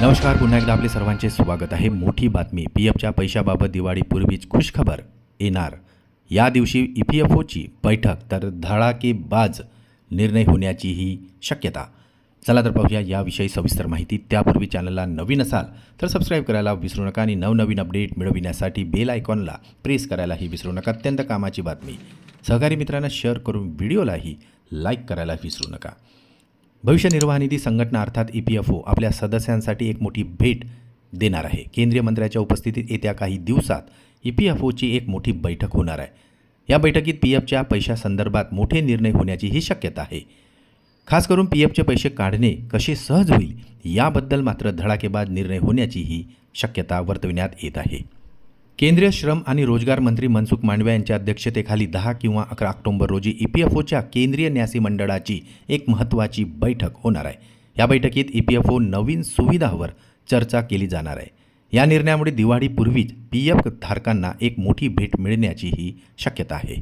नमस्कार पुन्हा एकदा आपले सर्वांचे स्वागत आहे. मोठी बातमी पी एफच्या पैशाबाबत दिवाळीपूर्वीच खुशखबर येणार. या दिवशी ई पी एफ ओची बैठक तर धडाकेबाज निर्णय होण्याचीही शक्यता. चला तर पाहूया याविषयी सविस्तर माहिती. त्यापूर्वी चॅनलला नवीन असाल तर सबस्क्राईब करायला विसरू नका आणि नवनवीन अपडेट मिळविण्यासाठी बेल आयकॉनला प्रेस करायलाही विसरू नका. अत्यंत कामाची बातमी. सहकारी मित्रांना शेअर करून व्हिडिओलाही लाईक करायला विसरू नका. भविष्य निर्वाह निधी संघटना अर्थात ई पी एफ ओ आपल्या सदस्यांसाठी एक मोठी भेट देणार आहे. केंद्रीय मंत्र्याच्या उपस्थितीत येत्या काही दिवसात ई पी एफ ओची एक मोठी बैठक होणार आहे. या बैठकीत पी एफच्या पैशासंदर्भात मोठे निर्णय होण्याचीही शक्यता आहे. खास करून पी एफचे पैसे काढणे कसे सहज होईल याबद्दल मात्र धडाकेबाद निर्णय होण्याचीही शक्यता वर्तविण्यात येत आहे. केंद्रीय श्रम आणि रोजगार मंत्री मनसुख मांडव्या यांच्या अध्यक्षतेखाली दहा किंवा अकरा ऑक्टोबर रोजी ई पी एफ ओच्या केंद्रीय न्यासी मंडळाची एक महत्त्वाची बैठक होणार आहे. या बैठकीत ई पी एफ ओ नवीन सुविधावर चर्चा केली जाणार आहे. या निर्णयामुळे दिवाळीपूर्वीच पी एफ धारकांना एक मोठी भेट मिळण्याचीही शक्यता आहे.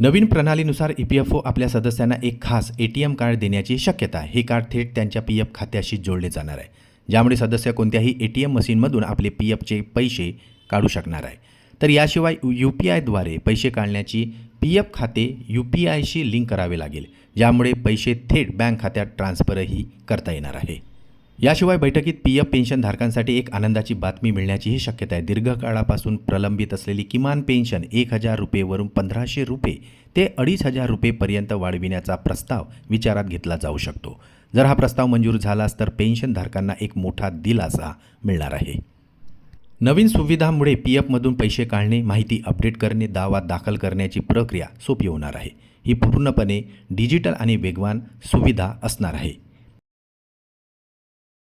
नवीन प्रणालीनुसार ई पी एफ ओ आपल्या सदस्यांना एक खास ए टी एम कार्ड देण्याची शक्यता आहे. हे कार्ड थेट त्यांच्या पी एफ खात्याशी जोडले जाणार आहे. ज्यामुळे सदस्य कोणत्याही ए टी एम मशीनमधून आपले पी एफचे पैसे काढू शकणार आहे. तर याशिवाय यू पी आयद्वारे पैसे काढण्याची पी एफ खाते यू पी आयशी लिंक करावे लागेल ज्यामुळे पैसे थेट बँक खात्यात ट्रान्स्फरही करता येणार आहे. याशिवाय बैठकीत पी एफ पेन्शनधारकांसाठी एक आनंदाची बातमी मिळण्याचीही शक्यता आहे. दीर्घकाळापासून प्रलंबित असलेली किमान पेन्शन एक हजार रुपयेवरून पंधराशे रुपये ते अडीच हजार रुपयेपर्यंत वाढविण्याचा प्रस्ताव विचारात घेतला जाऊ शकतो. जर हा प्रस्ताव मंजूर झालाच तर पेन्शनधारकांना एक मोठा दिलासा मिळणार आहे. नवीन सुविधामुळे पी एफमधून पैसे काढणे माहिती अपडेट करणे दावा दाखल करण्याची प्रक्रिया सोपी होणार आहे. ही पूर्णपणे डिजिटल आणि वेगवान सुविधा असणार आहे.